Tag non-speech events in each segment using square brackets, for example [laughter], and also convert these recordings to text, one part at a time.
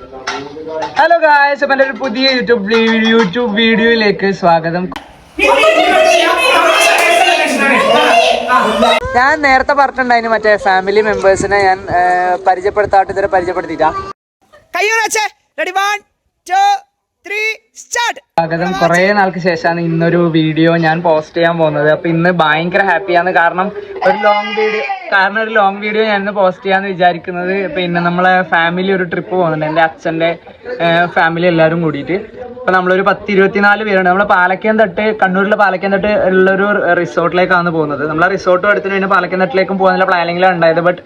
Hello guys അപ്പം എന്റെ ഒരു പുതിയ യൂട്യൂബ് യൂട്യൂബ് വീഡിയോയിലേക്ക് സ്വാഗതം. ഞാൻ നേരത്തെ പറഞ്ഞിട്ടുണ്ടായിരുന്നു മറ്റേ ഫാമിലി മെമ്പേഴ്സിനെ ഞാൻ പരിചയപ്പെടുത്താട്ട് ഇതുവരെ പരിചയപ്പെടുത്തിട്ടാ സ്വാഗതം. കുറേ നാൾക്ക് ശേഷമാണ് ഇന്നൊരു വീഡിയോ ഞാൻ പോസ്റ്റ് ചെയ്യാൻ പോകുന്നത്. അപ്പൊ ഇന്ന് ഭയങ്കര ഹാപ്പിയാണ് കാരണം ഒരു ലോങ് വീഡിയോ കാരണം ഒരു ലോങ് വീഡിയോ ഞാൻ പോസ്റ്റ് ചെയ്യാന്ന് വിചാരിക്കുന്നത്. പിന്നെ നമ്മളെ ഫാമിലി ഒരു ട്രിപ്പ് പോകുന്നുണ്ട്. എന്റെ അച്ഛന്റെ ഫാമിലി എല്ലാവരും കൂടിയിട്ട്. അപ്പൊ നമ്മളൊരു പത്ത് ഇരുപത്തിനാല് പേരുണ്ട്. നമ്മൾ പാലക്കയം തട്ട് കണ്ണൂരിലെ പാലക്കയം തട്ട് ഉള്ളൊരു റിസോർട്ടിലേക്കാണ് പോകുന്നത്. നമ്മൾ ആ റിസോർട്ട് എടുത്തിട്ട് പിന്നെ പാലക്കയം തട്ടിലേക്കും പോകാനുള്ള പ്ലാനിങ്ങിലാണ് ഉണ്ടായത്. ബട്ട്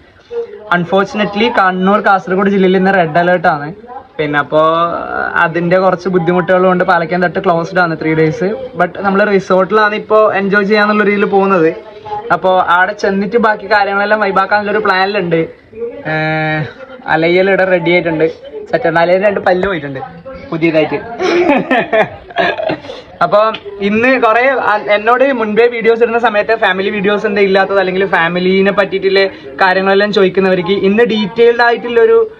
അൺഫോർച്ചുനേറ്റ്ലി കണ്ണൂർ കാസർഗോഡ് ജില്ലയിൽ ഇന്ന് റെഡ് അലേർട്ട് ആണ്. പിന്നെ അപ്പോൾ അതിന്റെ കുറച്ച് ബുദ്ധിമുട്ടുകൾ കൊണ്ട് പാലക്കയം തട്ട് ക്ലോസ്ഡ് ആണ് ത്രീ ഡേയ്സ് ബട്ട് നമ്മൾ റിസോർട്ടിലാണ് ഇപ്പോൾ എൻജോയ് ചെയ്യാന്നുള്ള രീതിയിൽ പോകുന്നത്. അപ്പോൾ അവിടെ ചെന്നിട്ട് ബാക്കി കാര്യങ്ങളെല്ലാം വൈബാക്കാന്നുള്ളൊരു പ്ലാനിലുണ്ട് അലയ്യൽ ഇവിടെ റെഡി ആയിട്ടുണ്ട്. സെറ്റർ അലയിൽ രണ്ട് പല്ല് പോയിട്ടുണ്ട്. പുതിയതായിട്ട്. [laughs] അപ്പൊ ഇന്ന് കുറെ എന്നോട് മുൻപേ വീഡിയോസ് ഇടുന്ന സമയത്ത് ഫാമിലി വീഡിയോസ് എന്താ ഇല്ലാത്തത് അല്ലെങ്കിൽ ഫാമിലിനെ പറ്റിയിട്ടുള്ള കാര്യങ്ങളെല്ലാം ചോദിക്കുന്നവർക്ക് ഇന്ന് ഡീറ്റെയിൽഡ് ആയിട്ടുള്ള ഒരു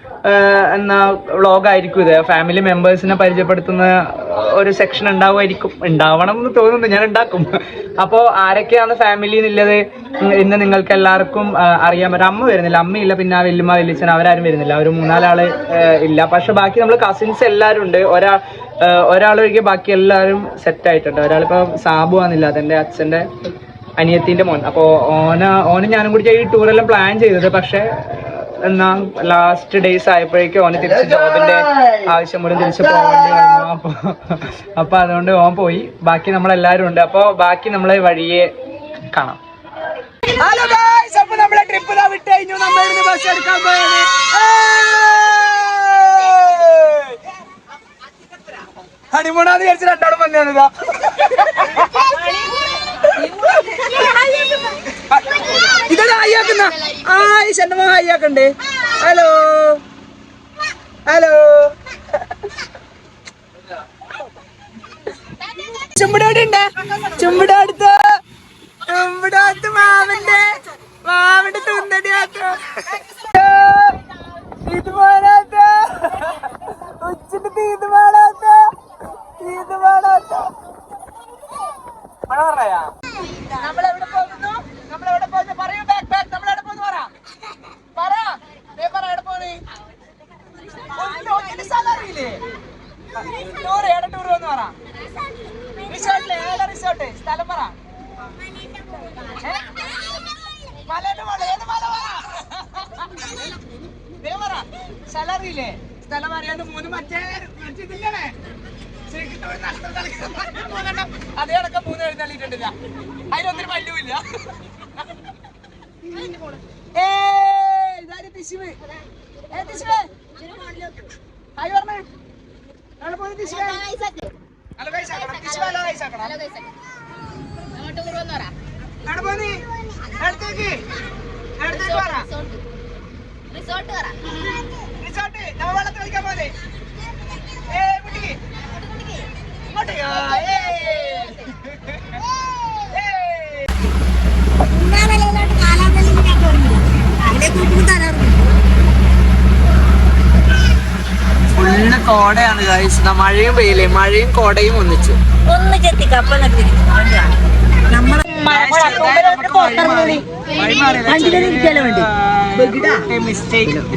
എന്നാ വ്ളോഗ് ആയിരിക്കും ഇത്. ഫാമിലി മെമ്പേഴ്സിനെ പരിചയപ്പെടുത്തുന്ന ഒരു സെക്ഷൻ ഉണ്ടാവുമായിരിക്കും. ഉണ്ടാവണം എന്ന് തോന്നുന്നു ഞാൻ ഉണ്ടാക്കും. അപ്പോൾ ആരൊക്കെയാണ് ഫാമിലി എന്നുള്ളത് ഇന്ന് നിങ്ങൾക്ക് എല്ലാവർക്കും അറിയാൻ പറ്റും. അമ്മ വരുന്നില്ല. അമ്മയില്ല പിന്നെ വല്യമ്മ വല്യച്ഛൻ അവരാരും വരുന്നില്ല. ഒരു മൂന്നാലാൾ ഇല്ല. പക്ഷെ ബാക്കി നമ്മൾ കസിൻസ് എല്ലാവരും ഉണ്ട്. ഒരാ ഒരാൾ ഒഴികെ ബാക്കി എല്ലാവരും സെറ്റ് ആയിട്ടുണ്ട്. ഒരാളിപ്പോൾ സാബു ആണെന്നില്ല അതെന്റെ അച്ഛന്റെ അനിയത്തിന്റെ മോൻ. അപ്പോൾ ഓന ഓന ഞാനും കൂടി ഈ ടൂറെല്ലാം പ്ലാൻ ചെയ്തത്. പക്ഷെ എന്നാ ലാസ്റ്റ് ഡേയ്സ് ആയപ്പോഴേക്കും ഓന് തിരിച്ച് ജോബിന്റെ ആവശ്യം മൂലം തിരിച്ച് പോകേണ്ടി വന്നു. അപ്പൊ അപ്പൊ അതുകൊണ്ട് ഓൻ പോയി. ബാക്കി നമ്മളെല്ലാരും ഉണ്ട്. അപ്പൊ ബാക്കി നമ്മളെ വഴിയെ കാണാം. ഹലോ ഗായ്സ് അപ്പൊ നമ്മളെ ട്രിപ്പ് ഇതാ വിട്ട് കഴിഞ്ഞു. നമ്മൾ ഇന്ന് ബസ് എടുക്കാൻ പോയത് ഹണിമൂണാന്ന് വിചാരിച്ച് രണ്ടാളും വന്നതാ ഹൈയാക്കുന്ന ആയ് ചെന്നമ്മ ഹൈയാക്കണ്ടേ ഹലോ. ഹലോ. ചുമ്പടോടെ ഉണ്ട് ചുമ്പട അടുത്ത് മാവിന്റെ മാമന്റെ തുന്നടിയാത്ത ഇത് പോരാത്ത ഉച്ചിട്ട് തീത് പാടാത്ത തീത് പാടാത്ത പറയാ നമ്മളെവിടെ പോകുന്നു നമ്മളെവിടെ പോകുന്നു പറയൂ ബാക്ക് ബാക്ക് നമ്മളെവിടെ പോകുന്നു പറ പറ ദേ പറ എവിടെ പോകുന്നു ഒന്നിനും അറിയില്ലേ ടൂർ ഏടെ ടൂർ എന്ന് പറ? റിസോർട്ടിൽ ഏതാ റിസോർട്ട്? സ്ഥലം പറ? മലേന്റെ മോൾ ഏത് മല പറ? സ്ഥലം അറിയില്ലേ? സ്ഥലം അറിയാണ്ട് മൂന്ന് മറ്റേ മറ്റേ ഇതില്ലേ? ശ്രീകൃഷ്ണൻ നഷ്ടം കളിക്കുന്ന മൂന്നെണ്ണം. അതേ അടക്കം മൂന്ന് എഴുന്നള്ളിട്ടുണ്ട് അതിലൊന്നിനും പല്ലുമില്ല ഏ ഇതാര് തിശിവ് ഏ തിശുവേ ഹായ് പറഞ്ഞേ? നാളെ പോയി തിശുവേ ഹലോ ഗൈസ് ആക്കണം. തിശുവ ഹലോ ഗൈസ് ആക്കണം. എവിടെ പോയി എടുത്തേക്ക് എടുത്തേക്ക് പറ. റിസോർട്ട്. പറ. റിസോർട്ട്. നമ്മ വെള്ളത്തിൽ കളിക്കാൻ പോലെ ഏ കുട്ടിക്ക് ഇങ്ങോട്ട് ഏ. ഏ. ഫുള്ള് കോടയാണ് ഗൈസ് മഴയും പെയ്യില്ലേ മഴയും കോടയും ഒന്നിച്ചു. ഒന്നിച്ചെത്തി കപ്പൽ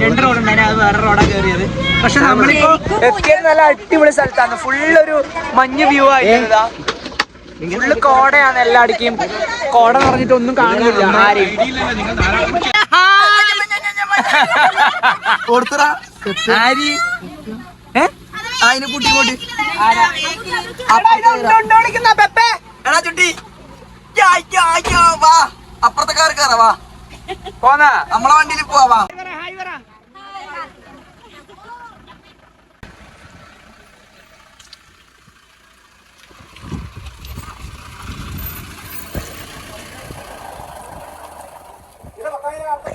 രണ്ട് റോഡ് ഉണ്ടായിരുന്നു അത് വേറെ റോഡാ കയറിയത് പക്ഷെ നമ്മളിപ്പോ എത്തിയത് നല്ല അടിപൊളി സ്ഥലത്താണ്. ഫുള്ള് ഒരു മഞ്ഞ് വ്യൂ ആയിരുന്നതാ ഫുള്ള് കോടയാണ് എല്ലാടിക്കും കോട പറഞ്ഞിട്ട് ഒന്നും കാണുന്നില്ല ആരെയും ആരി? അതിന് കുട്ടി കൂട്ടി എടാ ചുട്ടി വാ. അപ്പുറത്തെ കാർ കയറ വാ. പോന്നാ? നമ്മളെ വണ്ടിയിൽ പോവാ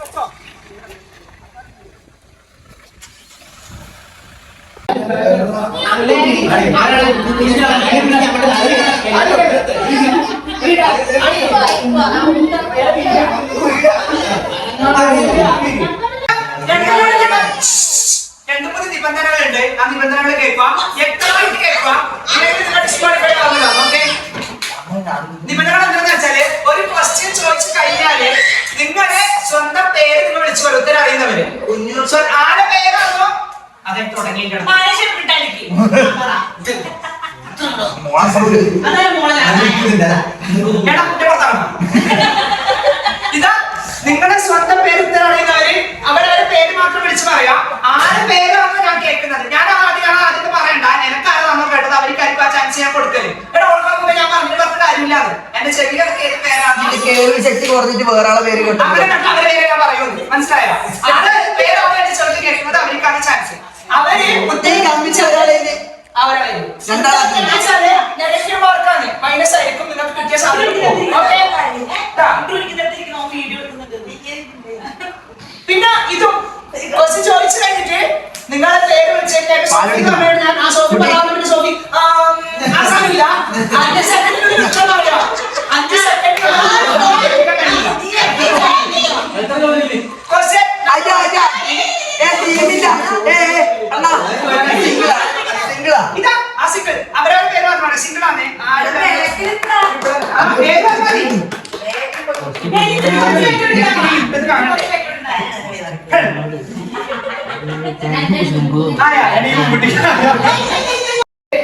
Stop. രണ്ടു നിബന്ധനകളുണ്ട് ആ നിബന്ധനകൾ കേൾക്കാം വ്യക്തമായിട്ട് കേൾക്കാം നിബന്ധനകൾ എന്താണെന്ന് വെച്ചാൽ ഒരു ക്വസ്റ്റ്യൻ ചോദിച്ചു കഴിഞ്ഞാൽ നിങ്ങളുടെ സ്വന്തം പേര് നിങ്ങൾ വിളിച്ചു ഉത്തരം അറിയുന്നവര് ആരുടെ പേരാണോ? അതെ തുടങ്ങിയിട്ടുണ്ട് എടാ കുട്ടി പുറത്താണ്? ഇതാ നിങ്ങളുടെ സ്വന്തം പേര് ഉത്തരം അറിയുന്നവര് അവരെ പേര് മാത്രം വിളിച്ചു പറയാം. ആരുടെ പേരാണോ ഞാൻ കേൾക്കുന്നത്? ഞാൻ ആദ്യം ആദ്യത്തെ പറയണ്ട. എനക്കാരാണോ കേട്ടത്? അവർക്കായിരിക്കും ആ ചാൻസ് ഞാൻ കൊടുക്കൽ. എടാ ഓൾക്കാർക്കുമ്പോ ഞാൻ പറഞ്ഞിട്ട് പറഞ്ഞ കാര്യമില്ലാതെ എന്റെ ചെവിയിലൊക്കെ ഏത് പേരാണ്. കേൾവി ശക്തി കുറഞ്ഞിട്ട് വേറെ ആളെ പേര് കേട്ടോ. അവരെ അവരെ പേര് ഞാൻ പറയുന്നു മനസ്സിലായോ? ആരുടെ പേരാണ് എന്റെ ചെവിയിൽ കേൾക്കുന്നത്? അവർക്കാണ് ചാൻസ്. അവർ ഒരാളെ മൈനസ് ആയിരിക്കും നിങ്ങൾക്ക് കിട്ടിയ സാധനം പിന്നെ ഇതും ചോദിച്ചു കഴിഞ്ഞിട്ട് നിങ്ങളെ പേര് വിളിച്ചതിന്റെ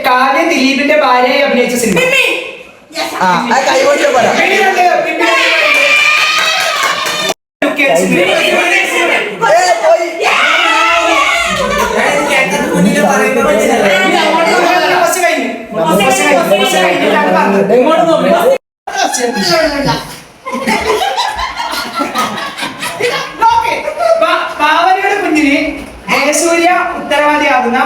കാവ്യ ദിലീപിന്റെ ഭാര്യയെ അഭിനയിച്ച സിനിമ ആ കൈകൊട്ടി പറയാം പിന്നെയുണ്ട്, പിന്നെ കുഞ്ഞിന് ജയസൂര്യ ഉത്തരവാദിയാകുന്ന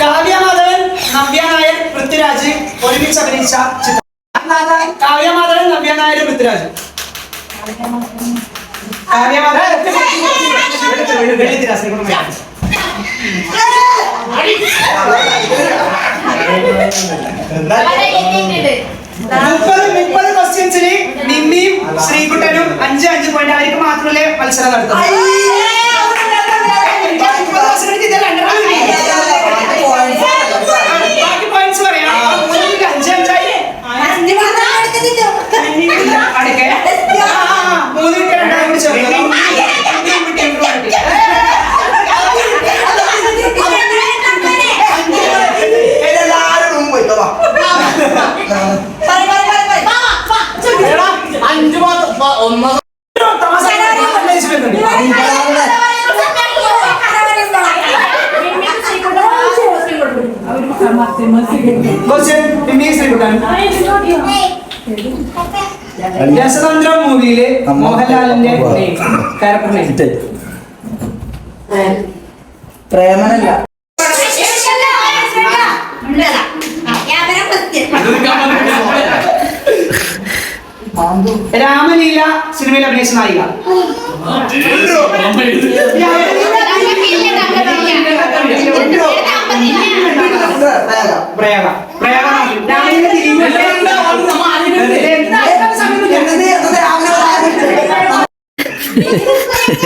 കാവ്യ മാധവൻ നവ്യ നായർ പൃഥ്വിരാജ് ഒരുമിച്ച് അഭിനയിച്ച ചിത്രം കാവ്യ മാധവൻ നവ്യ നായർ പൃഥ്വിരാജ് മുപ്പത് ക്വസ്റ്റ്യൻസിന് നിമ്മിയും ശ്രീകുട്ടനും അഞ്ച് അഞ്ച് പോയിന്റ് അവർക്ക് മാത്രമല്ലേ മത്സരം നടത്തുന്നത് മുപ്പത് ക്വസ്റ്റ്യൻസിന് ഇത് രണ്ടെണ്ണം കിട്ടി. ബാക്കി പോയിന്റ്സ് പറയാം മൂന്നിൽ അഞ്ച് അഞ്ചായി അടുക്കെ ആ, ആ, മൂന്ന് കിട്ടിയ രണ്ടാളും കൂടി ചേർത്ത് ഇങ്ങോട്ടും കിട്ടി, ഇങ്ങോട്ടും കിട്ടി. എല്ലാരും റൂം പോയിട്ടോ വാ തമാശ അന്വേഷിക്കുന്നുണ്ട്. ക്വസ്റ്റ്യൻ നിമ്മിയും ശ്രീകുട്ടൻ രസതന്ത്രം മൂവിയിലെ മോഹൻലാലിന്റെ ക്യാരക്ടർ പ്രേമനല്ല. രാമലീല സിനിമയിൽ അഭിനയിച്ച നായിക.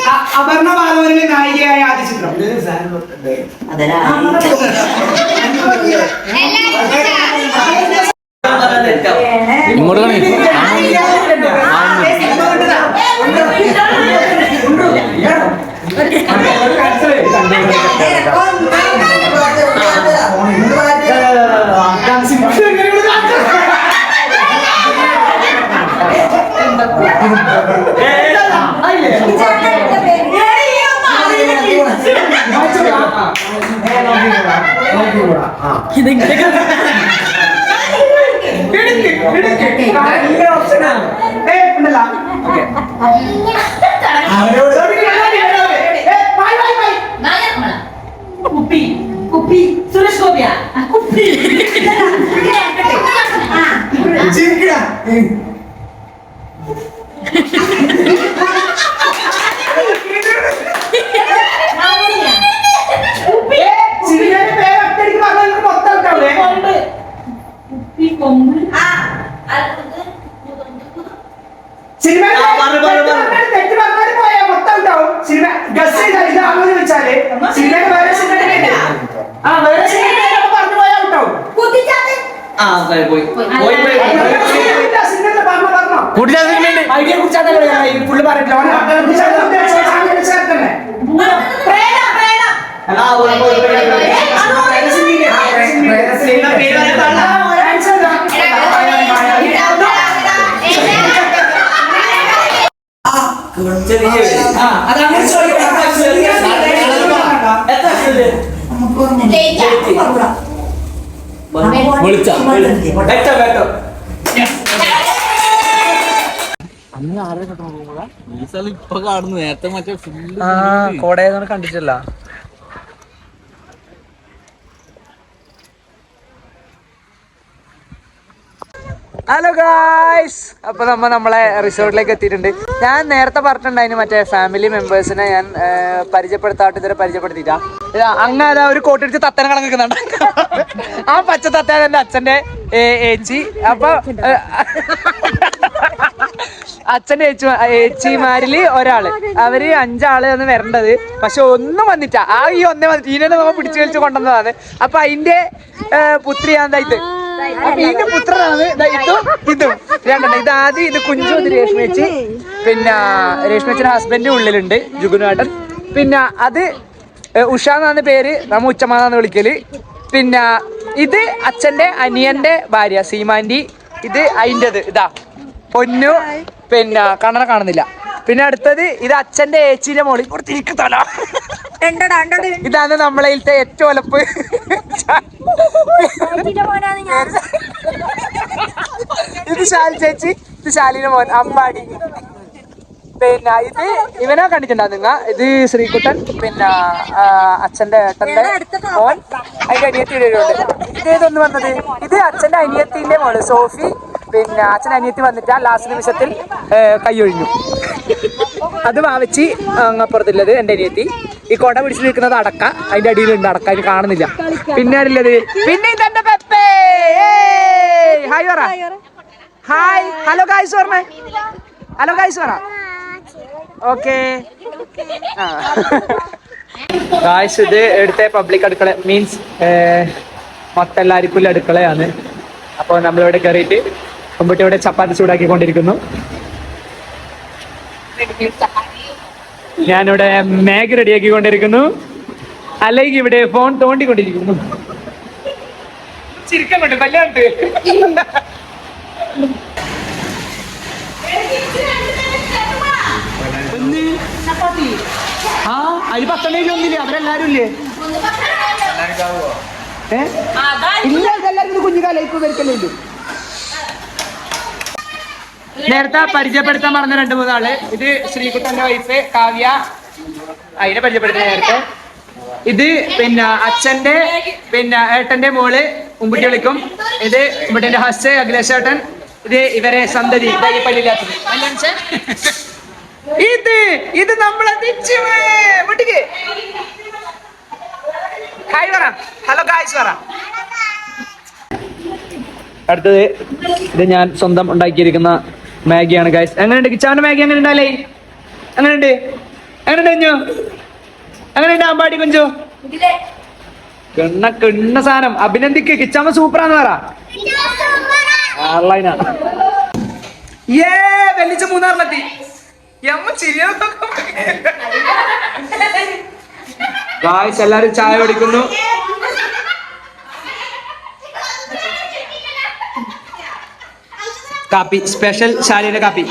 അ- അപർണ ബാലവനിലെ നായികയായ ആദ്യ ചിത്രം ഇങ്ങോട്ട് കാണി കുപ്പി കുപ്പി. സുരേഷ് ഗോപിയാ? കുപ്പി. പാസ്സായി കൂട്ടിച്ചാൽ സിനിമയുണ്ട് ഐഡിയ കുറിച്ചാണ് പുള്ളി പറഞ്ഞിട്ടില്ല പ്രേത ഈ സ്ഥലം ഇപ്പൊ കാണുന്നു. നേരത്തെ മറ്റേ ഫുള്ള് ആ കോടയൊന്നും കണ്ടിട്ടില്ല. ഹലോ ഗായ്സ് അപ്പൊ നമ്മ നമ്മളെ റിസോർട്ടിലേക്ക് എത്തിയിട്ടുണ്ട്. ഞാൻ നേരത്തെ പറഞ്ഞിട്ടുണ്ടായിരുന്നു മറ്റേ ഫാമിലി മെമ്പേഴ്സിനെ ഞാൻ പരിചയപ്പെടുത്താട്ട് ഇതുവരെ പരിചയപ്പെടുത്തിയിട്ടാ ഇതാ അങ്ങനെ അതാ ഒരു കോട്ടിടിച്ച് തത്തനെ കണക്കുന്നുണ്ട് ആ പച്ച തത്ത എന്റെ അച്ഛന്റെ ഏ, ഏച്ചി. അപ്പൊ ഏ, അച്ഛന്റെ ഏച്ചി ഏച്ചിമാരിൽ ഒരാൾ. അവർ അഞ്ചാൾ ആണ് വരേണ്ടത്. പക്ഷെ ഒന്നും വന്നിട്ടാ ആ ഈ ഒന്നേ വന്നിട്ട് ഇതിനെ നമ്മൾ പിടിച്ചു കളിച്ച് കൊണ്ടുവന്നതാണ്. അപ്പൊ അതിന്റെ പുത്രിയാണ് ഇത്. അപ്പൊ ഇതിന്റെ പുത്രനാണ് ഇതും. ആദ്യം രേഷ്മേച്ചി പിന്നെ രേഷ്മേച്ചിന്റെ ഹസ്ബൻഡ് ഉള്ളിലുണ്ട് ജുഗുനാട്ടൻ. പിന്നെ അത് ഉഷ എന്നാണ് പേര്. നമ്മ ഉച്ചമാന്നാണ് വിളിക്കൽ. പിന്നെ ഇത് അച്ഛന്റെ അനിയന്റെ ഭാര്യ സീമാന്റി ഇത് അതിന്റെത് ഇതാ. പൊന്നു. പിന്നെ കണ്ണനെ കാണുന്നില്ല. പിന്നെ അടുത്തത് ഇത് അച്ഛന്റെ ഏച്ചിന്റെ മോളിൽ കൊടുത്തിരിക്കും തല രണ്ടടാ രണ്ടടാ ഇതാണ് നമ്മളതിലത്തെ ഏറ്റവും ഒലപ്പ് ഇത് ശാലി ചേച്ചി ഇത് ശാലിന്റെ മോൻ അമ്പാടി പിന്നെ ഇത് ഇവനെ കണ്ടിട്ടുണ്ടോ നിങ്ങ ഇത് ശ്രീകുട്ടൻ പിന്നെ അച്ഛന്റെ ഏട്ടന്റെ മോൻ. അതിന്റെ അനിയത്തിയുടെ ഉണ്ട് ഇത് ഏതൊന്ന് വന്നത്? ഇത് അച്ഛന്റെ അനിയത്തിന്റെ മോൾ സോഫി. പിന്നെ അച്ഛൻ അനിയത്തി വന്നിട്ട് ലാസ്റ്റ് നിമിഷത്തിൽ കൈയൊഴിഞ്ഞു. അത് വാവച്ചി അങ്ങപ്പുറത്തുള്ളത് എന്റെ അനിയത്തി. ഈ കൊട പിടിച്ച് നിൽക്കുന്നത് അടക്ക. അതിന്റെ അടിയിലുണ്ട് അടക്ക അതിന് കാണുന്നില്ല. പിന്നെ ആരുള്ളത്? പിന്നെ ഇതെന്റെ പെപ്പേ? ഹായ് പറ ഹായ് ഹലോ ഗായ്സ് പറഞ്ഞേ ഹലോ ഗായ്സ് പറ ഓക്കെ ഗായ്സ് ഇത് എടുത്ത പബ്ലിക് അടുക്കള മീൻസ് മൊത്തം എല്ലാവർക്കും അടുക്കളയാണ്. അപ്പോൾ നമ്മളിവിടെ കയറിയിട്ട് കുമ്പട്ടി ഇവിടെ ചപ്പാത്തി ചൂടാക്കിക്കൊണ്ടിരിക്കുന്നു. ഞാനിവിടെ റെഡിയാക്കി റെഡിയാക്കിക്കൊണ്ടിരിക്കുന്നു. അല്ലെങ്കിൽ ഇവിടെ ഫോൺ തോണ്ടിക്കൊണ്ടിരിക്കുന്നു. ചിരിക്കാൻ കൊണ്ട് കല്യാണത്ത് ആ അതിൽ പത്തെണ്ണയിൽ ഒന്നില്ലേ? അവരെല്ലാരും ഇല്ലേ? ഏ? ഇല്ല ഇതെല്ലാരും കുഞ്ഞുകാലേക്ക് വരക്കല്ലേ ഉണ്ട് നേരത്തെ പരിചയപ്പെടുത്താൻ പറഞ്ഞ രണ്ട് മൂന്നാൾ. ഇത് ശ്രീകുട്ടന്റെ വൈഫ് കാവ്യ. അതിനെ പരിചയപ്പെടുത്തുന്ന നേരത്തെ. ഇത് പിന്നെ അച്ഛന്റെ പിന്നെ ഏട്ടന്റെ മോൾ ഉമ്പിട്ടി വിളിക്കും. ഇത് ഉമ്പിട്ടിന്റെ ഹസ് അഖിലേഷ് ഏട്ടൻ. ഇത് ഇവരെ സന്തതി ഇതാ? ഇത് നമ്മളെ ഹലോ ഗായ്സ് അടുത്തത് ഇത് ഞാൻ സ്വന്തം ഉണ്ടാക്കിയിരിക്കുന്ന മാഗിയാണ് ഗൈസ് എങ്ങനെയുണ്ട്? കിച്ചാന്റെ മാഗി എങ്ങനെ ഉണ്ടല്ലേ എങ്ങനെയുണ്ട്? എങ്ങനെയുണ്ട് കുഞ്ഞു? എങ്ങനെയുണ്ട് അമ്പാടി കുഞ്ചു? കിണ്ണ കിണ്ണ സാധനം. അഭിനന്ദിക്ക്. കിച്ചാമ്മ സൂപ്പറാന്ന് പറ. ഏ വെല്ലിച്ച മൂന്നാറിലെത്തി. ഗായ്സ് [laughs] എല്ലാരും ചായ കുടിക്കുന്നു. കാപ്പി സ്പെഷ്യൽ ശാലിയുടെ കാപ്പി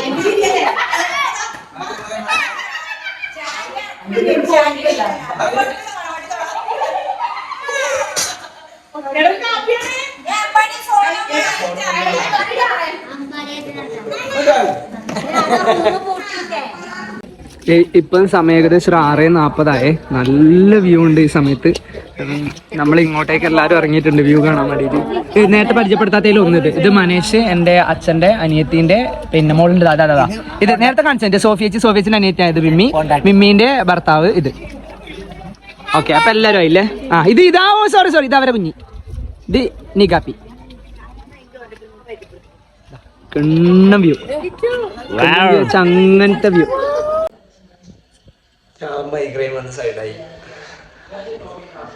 ഇപ്പം സമയം ഏകദേശം ഒരു ആറ് നാൽപ്പതായേ നല്ല വ്യൂ ഉണ്ട് ഈ സമയത്ത്. നമ്മൾ ഇങ്ങോട്ടേക്ക് എല്ലാവരും ഇറങ്ങിയിട്ടുണ്ട് വ്യൂ കാണാൻ വേണ്ടിയിട്ട്. നേരത്തെ പരിചയപ്പെടുത്താത്തതിൽ ഒന്നിത്. ഇത് മനേഷ് എന്റെ അച്ഛന്റെ അനിയത്തിന്റെ പിന്നെ മോളുണ്ട്. അതാ അതാ ഇത് നേരത്തെ കാണിച്ചു. എന്റെ സോഫിയച്ചി സോഫിയച്ചിന്റെ അനിയത്തിയായത് മിമ്മി. മിമ്മീന്റെ ഭർത്താവ് ഇത്. ഓക്കെ അപ്പം എല്ലാവരും ആയില്ലേ? ആ ഇത് ഇതാ ഓ സോറി സോറി ഇത് അവരെ കുഞ്ഞി. ഇത് നികാപ്പി കിണ്ണം വ്യൂ അങ്ങനത്തെ വ്യൂ മൈഗ്രെയിൻ വന്ന് സൈഡായി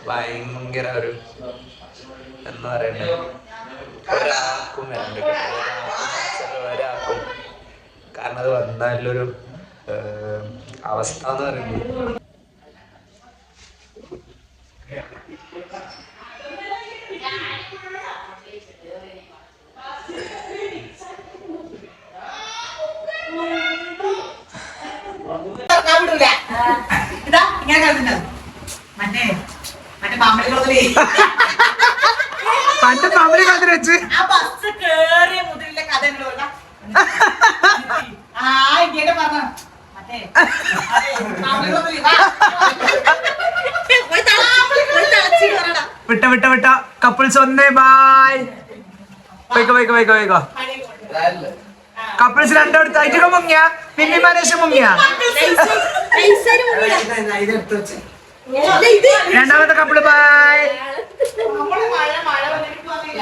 ഭയങ്കര ഒരു എന്താ പറയണ്ടേ? ഒരാൾക്കും വരണ്ട ഒരാൾക്കും കാരണം അത് വന്നാലൊരു അവസ്ഥ എന്ന് പറയുന്നത് ഇറങ്ങാൻ വിടൂല. ഇതാ ഇങ്ങനെ കിടന്നിട്ട് മറ്റേ മറ്റേ മാമ്പഴക്കുളത്തിലേ പണ്ട് ഫാമിലി കണ്ടിട്ട് വെച്ച്. ആ ബസ് കേറിയ മുതലിലെ കഥ എന്നോട്. ആ ഇങ്ങനെ പറഞ്ഞ. മറ്റേ വിട്ട വിട്ട വിട്ട. കപ്പിൾസ് ഒന്നേ ബായ് പോയിക്കോ പോയിക്കോ പോയിക്കോ പോയിക്കോ. കപ്പിൾസ് രണ്ടോടത്ത് ഐറ്റൊക്കെ മുങ്ങിയ. പിന്നെ മനേഷ് മുങ്ങിയ രണ്ടാമത്തെ കപ്പിൾ ബായ് അപ്പൊ മഴ മഴ വന്നിട്ട് വന്നില്ല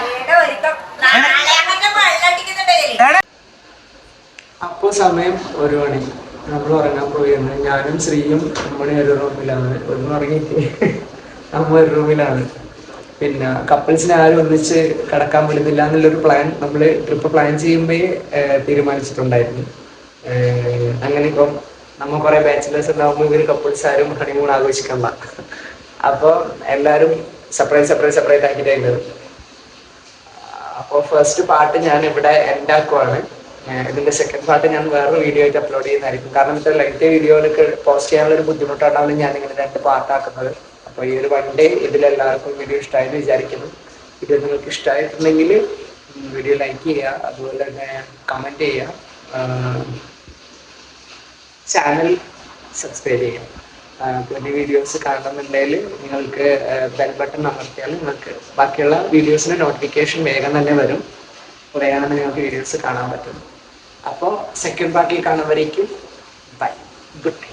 അപ്പോ സമയം ഒരു മണി. നമ്മൾ ഉറങ്ങാൻ പോയിരുന്നു ഞാനും ശ്രീയും അമ്മണി ഒരു റൂമിലാണ് ഒന്നും ഉറങ്ങിയിട്ട് അമ്മ ഒരു റൂമിലാണ് പിന്നെ കപ്പിൾസിനെ ആരും ഒന്നിച്ച് കിടക്കാൻ വിടുന്നില്ല എന്നുള്ളൊരു പ്ലാൻ നമ്മൾ ട്രിപ്പ് പ്ലാൻ ചെയ്യുമ്പോഴേ തീരുമാനിച്ചിട്ടുണ്ടായിരുന്നു. അങ്ങനെ ഇപ്പം നമ്മ കുറെ ബാച്ചിലേഴ്സ് ഉണ്ടാകുമ്പോൾ ഇവർ കപ്പിൾസ് ആരും ഹണിമൂൺ ആഘോഷിക്കണ്ട. അപ്പോൾ എല്ലാവരും സെപ്പറേറ്റ് സെപ്പറേറ്റ് സെപ്പറേറ്റ് ആക്കിയിട്ടായിരുന്നത് അപ്പോൾ ഫസ്റ്റ് പാട്ട് ഞാൻ ഇവിടെ എൻഡ് ആക്കുവാണ് ഇതിന്റെ സെക്കൻഡ് പാർട്ട് ഞാൻ വേറൊരു വീഡിയോ ആയിട്ട് അപ്ലോഡ് ചെയ്യുന്നതായിരിക്കും. കാരണം ഇത്ര ലൈറ്റ് വീഡിയോയിലൊക്കെ പോസ്റ്റ് ചെയ്യാനുള്ള ഒരു ബുദ്ധിമുട്ടാണ് ഞാൻ ഇങ്ങനെ രണ്ട് പാർട്ടാക്കുന്നത് അപ്പോൾ ഈ ഒരു വൺ ഡേ ഇതിലെല്ലാവർക്കും വീഡിയോ ഇഷ്ടമായെന്ന് വിചാരിക്കുന്നു. വീഡിയോ നിങ്ങൾക്ക് ഇഷ്ടമായിട്ടുണ്ടെങ്കിൽ വീഡിയോ ലൈക്ക് ചെയ്യുക അതുപോലെ തന്നെ കമന്റ് ചെയ്യുക. ചാനൽ സബ്സ്ക്രൈബ് ചെയ്യാം പുതിയ വീഡിയോസ് കാണണമെന്നുണ്ടെങ്കിൽ നിങ്ങൾക്ക് ബെൽ ബട്ടൺ അമർത്തിയാൽ നിങ്ങൾക്ക് ബാക്കിയുള്ള വീഡിയോസിന് നോട്ടിഫിക്കേഷൻ വേഗം തന്നെ വരും. വേഗം നിങ്ങൾക്ക് വീഡിയോസ് കാണാൻ പറ്റും. അപ്പോൾ സെക്കൻഡ് പാർട്ടിൽ കാണുമ്പോഴേക്കും ബൈ ഗുഡ്